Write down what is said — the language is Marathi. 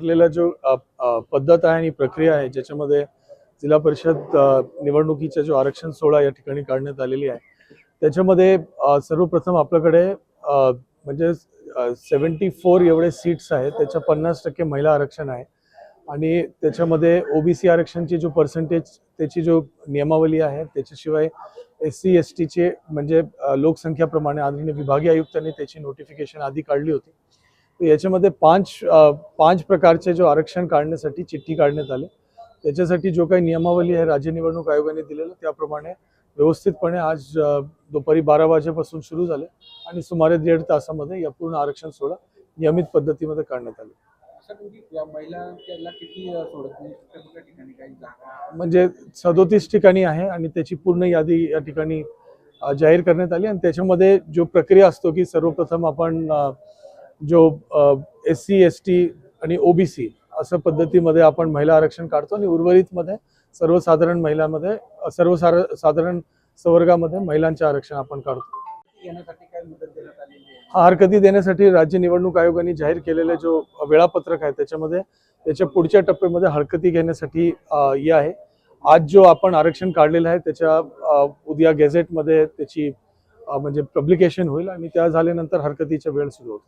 ठरलेला जो पद्धत आहे आणि प्रक्रिया आहे ज्याच्यामध्ये जिल्हा परिषद निवडणुकीचा जो आरक्षण सोहळा या ठिकाणी काढण्यात आलेली आहे त्याच्यामध्ये सर्वप्रथम आपल्याकडे म्हणजे सेवन्टी फोर एवढे सीट्स आहेत त्याच्या पन्नास टक्के महिला आरक्षण आहे आणि त्याच्यामध्ये ओबीसी आरक्षणची जो पर्सेंटेज त्याची जो नियमावली आहे त्याच्याशिवाय एस सी एस टीचे म्हणजे लोकसंख्याप्रमाणे आदरणीय विभागीय आयुक्तांनी त्याची नोटिफिकेशन आधी काढली होती. याच्यामध्ये पाच पाच प्रकारचे जो आरक्षण काढण्यासाठी चिठ्ठी काढण्यात आली. त्याच्यासाठी जो काही नियमावली आहे राज्य निवडणूक आयोगाने दिलेलं त्याप्रमाणे व्यवस्थितपणे आज दुपारी बारा वाजेपासून सुरू झाले आणि सुमारे दीड तासामध्ये या पूर्ण आरक्षण सोहळा नियमित पद्धतीमध्ये काढण्यात आले. जागा? म्हणजे सदोतीस ठिकाणी आहे आणि त्याची पूर्ण यादी या ठिकाणी जाहीर करण्यात आली आणि त्याच्यामध्ये जो प्रक्रिया असतो की सर्वप्रथम आपण जो एस सी एस टी आणि ओबीसी असं पद्धतीमध्ये आपण महिला आरक्षण काढतो आणि उर्वरितमध्ये सर्वसाधारण महिलांमध्ये सर्वसार साधारण संवर्गामध्ये महिलांचे आरक्षण आपण काढतो. हा हरकती देण्यासाठी राज्य निवडणूक आयोगाने जाहीर केलेले जो वेळापत्रक आहे त्याच्यामध्ये त्याच्या पुढच्या टप्प्यामध्ये हरकती घेण्यासाठी हे आहे. आज जो आपण आरक्षण काढलेलं आहे त्याच्या उद्या गॅझेटमध्ये त्याची म्हणजे पब्लिकेशन होईल आणि त्या झाल्यानंतर हरकतीच्या वेळ सुरू होतो.